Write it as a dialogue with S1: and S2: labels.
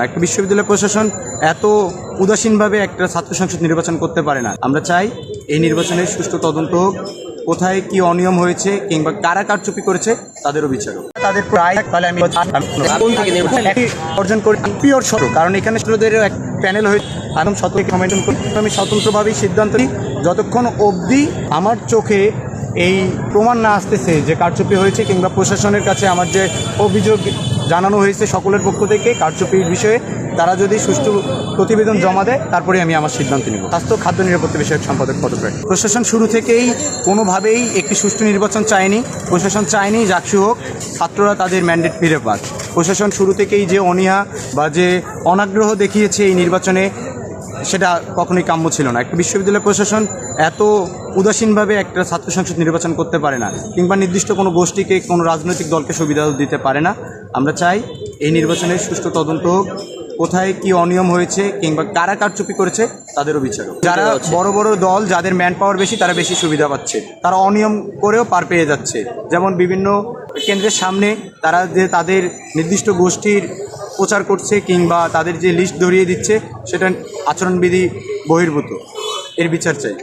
S1: একটা বিশ্ববিদ্যালয় প্রশাসন এত উদাসীনভাবে একটা ছাত্র সংসদ নির্বাচন করতে পারে না। আমরা চাই এই নির্বাচনের সুষ্ঠু তদন্ত হোক কোথায় কি অনিয়ম হয়েছে কিংবা কারা কারচুপি করেছে তাদেরও বিচার হোক। তাদের প্রায় তাহলে আমি অর্জন করি। পিওর কারণ এখানে এক প্যানেল হয়ে একদম সতর্ক কমেন্টন করি। আমি স্বতন্ত্রভাবেই সিদ্ধান্ত নিই যতক্ষণ অবধি আমার চোখে এই প্রমাণ না আসতেছে যে কারচুপি হয়েছে কিংবা প্রশাসনের কাছে আমার যে অভিযোগ জানানো হয়েছে সকলের পক্ষ থেকে কারচুপির বিষয়ে। তারা যদি সুষ্ঠু প্রতিবেদন জমা দেয়, তারপরে আমি আমার সিদ্ধান্ত নিব। স্বাস্থ্য খাদ্য নিরাপত্তা বিষয়ক সম্পাদক পদপ্রায় প্রশাসন শুরু থেকেই কোনোভাবেই একটি সুষ্ঠু নির্বাচন চায়নি। প্রশাসন চায়নি জাকসু হোক, ছাত্ররা তাদের ম্যান্ডেট ফিরে পাক। প্রশাসন শুরু থেকেই যে অনীহা বা যে অনাগ্রহ দেখিয়েছে এই নির্বাচনে, সেটা কখনোই কাম্য ছিল না। একটা বিশ্ববিদ্যালয় প্রশাসন এত উদাসীনভাবে একটা ছাত্র সংসদ নির্বাচন করতে পারে না কিংবা নির্দিষ্ট কোনো গোষ্ঠীকে কোনো রাজনৈতিক দলকে সুবিধা দিতে পারে না। আমরা চাই এই নির্বাচনের সুষ্ঠু তদন্ত হোক কোথায় কি অনিয়ম হয়েছে কিংবা কারা কারচুপি করেছে তাদেরও বিচার যারা বড় বড় দল যাদের ম্যান পাওয়ার বেশি তারা বেশি সুবিধা পাচ্ছে। তারা অনিয়ম করেও পার পেয়ে যাচ্ছে। যেমন বিভিন্ন কেন্দ্রের সামনে তারা যে তাদের নির্দিষ্ট গোষ্ঠীর প্রচার করছে কিংবা তাদের যে লিস্ট ধরিয়ে দিচ্ছে সেটা আচরণবিধি বহির্ভূত। এর বিচার চাই।